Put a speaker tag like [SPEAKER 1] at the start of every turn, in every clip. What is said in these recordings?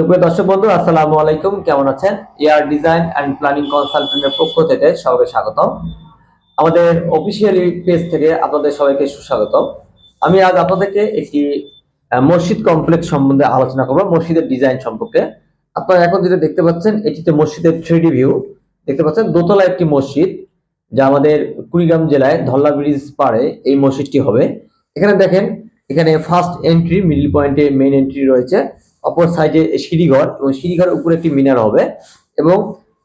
[SPEAKER 1] সুপ্রিয় দর্শক বন্ধু, আসসালামু আলাইকুম। কেমন আছেন? এয়ার ডিজাইন অ্যান্ড প্ল্যানিং কনসালটেন্টের পক্ষ থেকে সবাইকে স্বাগতম। আমাদের অফিসিয়ালি পেজ থেকে আপনাদের সবাইকে সুস্বাগতম। আমি আজ আপনাদেরকে একটি মসজিদ কমপ্লেক্স সম্বন্ধে আলোচনা করব, মসজিদের ডিজাইন সম্পর্কে। আপনারা এখন যেটা দেখতে পাচ্ছেন, এটিতে মসজিদের থ্রি ভিউ। দেখতে পাচ্ছেন, দোতলা একটি মসজিদ, যা আমাদের কুড়িগ্রাম জেলায় ধল্লা ব্রিজ পাড়ে এই মসজিদটি হবে। এখানে দেখেন, এখানে ফার্স্ট এন্ট্রি মিডল পয়েন্টে মেইন এন্ট্রি রয়েছে। অপর সাইডে সিঁড়িঘর এবং সিঁড়িঘরের উপরে একটি মিনার হবে এবং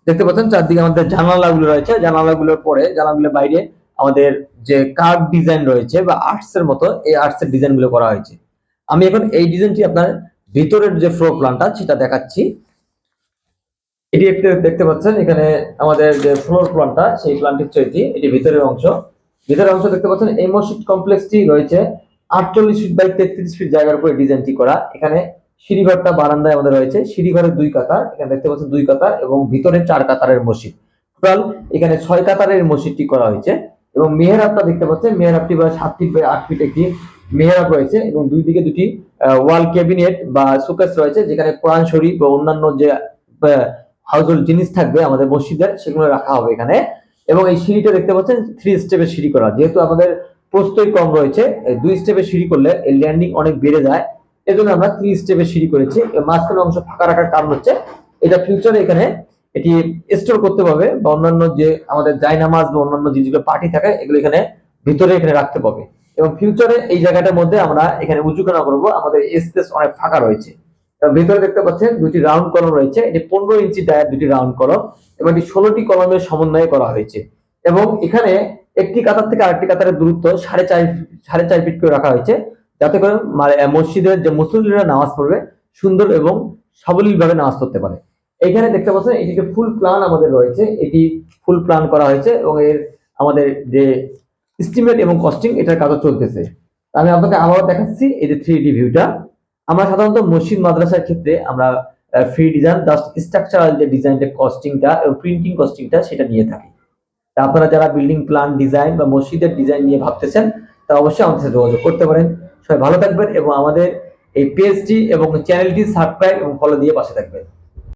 [SPEAKER 1] দেখতে পাচ্ছেন চারদিকে আমাদের জানালাগুলো রয়েছে। জানালাগুলোর পরে, জানালাগুলোর বাইরে আমাদের যে কার্ভ ডিজাইন রয়েছে বা আর্টস এর মতো এই আর্টস এর ডিজাইনগুলো করা হয়েছে। আমি এখন এই ডিজাইনটি আপনার ভিতরের যে ফ্লোর প্ল্যানটা সেটা দেখাচ্ছি। এটি একটু দেখতে পাচ্ছেন, এখানে আমাদের যে ফ্লোর প্ল্যানটা সেই প্ল্যানটি হচ্ছে এটি। এটি ভিতরের অংশ। ভিতরের অংশ দেখতে পাচ্ছেন, এই মসজিদ কমপ্লেক্সটি রয়েছে আটচল্লিশ ফিট বাই তেত্রিশ ফিট জায়গার উপরে ডিজাইনটি করা। এখানে সিঁড়িঘরটা বারান্দায় আমাদের রয়েছে। সিঁড়িঘরের দুই কাতার, এখানে দেখতে পাচ্ছেন দুই কাতার এবং ভিতরে চার কাতারের মসজিদ। টোটাল এখানে ছয় কাতারের মসজিদটি করা হয়েছে এবং মেহরাবটা দেখতে পাচ্ছেন, মেহরাবটি বা সাত ফিট বাই আট ফিট একটি মেহরাব রয়েছে এবং দুই দিকে দুটি ওয়াল ক্যাবিনেট বা সুকেস রয়েছে যেখানে কোরআন শরীফ বা অন্যান্য যে হাউজহোল্ড জিনিস থাকবে আমাদের মসজিদের, সেগুলো রাখা হবে এখানে। এবং এই সিঁড়িটা দেখতে পাচ্ছেন থ্রি স্টেপের সিঁড়ি করা। যেহেতু আমাদের প্রস্তই কম রয়েছে দুই স্টেপের সিঁড়ি করলে এই ল্যান্ডিং অনেক বেড়ে যায়। এজন্য আমরা থ্রি স্টেপের সিঁড়ি করেছি। মাঝখানে অংশ ফাঁকা রাখার কারণ হচ্ছে, এটা ফিউচারে এখানে এটি স্টোর করতে পারবে বা অন্যান্য যে আমাদের জায়নামাজ বা অন্যান্য জিনিসগুলো পার্টি থাকে, এগুলো এখানে ভিতরে এখানে রাখতে পারবে। এবং ফিউচারে এই জায়গাটার মধ্যে আমরা এখানে উঁচু উঁচুখানা করব? আমাদের স্পেস অনেক ফাঁকা রয়েছে। ভিতরে দেখতে পাচ্ছেন দুটি রাউন্ড কলম রয়েছে। এটি পনেরো ইঞ্চি ডায়ার দুটি রাউন্ড কলম এবং এটি ষোলোটি কলমের সমন্বয়ে করা হয়েছে। এবং এখানে একটি কাতার থেকে আরেকটি কাতারের দূরত্ব সাড়ে চার সাড়ে চার ফিট করে রাখা হয়েছে। যাতে করে মসজিদের যে মুসল্লিরা নামাজ পড়বে, সুন্দর এবং সাবলীল ভাবে নামাজ পড়তে পারে। এখানে দেখতে পাচ্ছেন এটিকে ফুল প্ল্যান আমাদের রয়েছে, এটি ফুল প্ল্যান করা হয়েছে এবং এর আমাদের যে এস্টিমেট এবং কস্টিং এটার কাজও চলতেছে। আমি আপনাকে আবারও দেখাচ্ছি এই যে থ্রি ডি ভিউটা আমরা সাধারণত মসজিদ মাদ্রাসার ক্ষেত্রে আমরা ফ্রি ডিজাইন জাস্ট স্ট্রাকচারাল যে ডিজাইনটা কস্টিংটা এবং প্রিন্টিং কস্টিংটা সেটা নিয়ে থাকি। তা আপনারা যারা বিল্ডিং প্ল্যান ডিজাইন বা মসজিদের ডিজাইন নিয়ে ভাবতেছেন, তা অবশ্যই আমাদের সাথে যোগাযোগ করতে পারেন। সবাই ভালো থাকবেন এবং আমাদের এই পেজটি এবং চ্যানেলটি সাবস্ক্রাইব এবং ফলো দিয়ে পাশে থাকবেন।